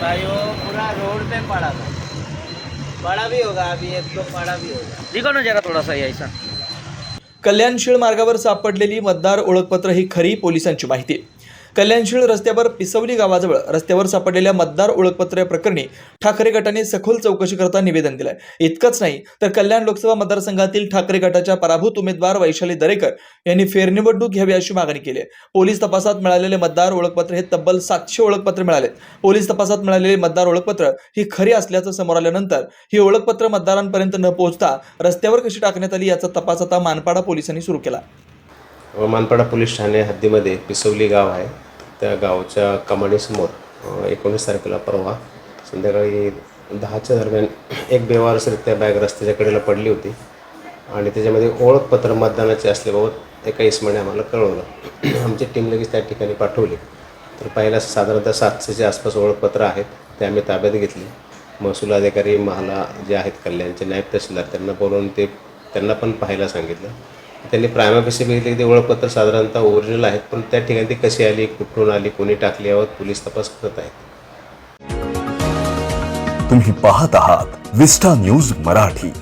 भाई वो पूरा रोड पे पड़ा था। पड़ा भी होगा अभी एक तो पड़ा भी होगा। दिखो ना जरा थोडासा यायचा कल्याणशील मार्गावर सापडलेली मतदार ओळखपत्र ही खरी पोलिसांची माहिती. कल्याणशीळ रस्त्यावर पिसवली गावाजवळ रस्त्यावर सापडलेल्या मतदार ओळखपत्र प्रकरणी ठाकरे गटाने सखोल चौकशी करता निवेदन दिलंय. इतकंच नाही तर कल्याण लोकसभा मतदारसंघातील ठाकरे गटाच्या पराभूत उमेदवार वैशाली दरेकर यांनी फेरनिवडणूक घ्यावी अशी मागणी केली आहे. पोलीस तपासात मिळालेले मतदार ओळखपत्र हे तब्बल सातशे ओळखपत्र मिळालेत. पोलीस तपासात मिळालेले मतदार ओळखपत्र ही खरी असल्याचं समोर आल्यानंतर ही ओळखपत्र मतदारांपर्यंत न पोहोचता रस्त्यावर कशी टाकण्यात आली याचा तपास आता मानपाडा पोलिसांनी सुरू केला. मानपाडा पोलीस ठाणे हद्दीमध्ये पिसवली गाव आहे. त्या गावच्या कमानीसमोर एकोणीस तारखेला परवा संध्याकाळी दहाच्या दरम्यान एक बेवारसरित्या बॅग रस्त्याच्या कडेला पडली होती आणि त्याच्यामध्ये ओळखपत्र मतदानाचे असल्याबाबत एका इसमाने आम्हाला कळवलं. आमची टीम लगेच त्या ठिकाणी पाठवली. तर पहिला साधारणतः सातशेच्या आसपास ओळखपत्र आहेत ते आम्ही ताब्यात घेतली. महसूल अधिकारी महाला जे आहेत कल्याणचे नायब तहसीलदार त्यांना बोलवून ते त्यांना पण पाहायला सांगितलं. त्यांनी प्रायमापेशी बघितले की ते ओळखपत्र साधारणतः ओरिजिनल आहेत पण त्या ठिकाणी ती कशी आली कुठून आली कोणी टाकली यावर पोलीस तपास करत आहेत. तुम्ही पाहत आहात विस्टा न्यूज मराठी.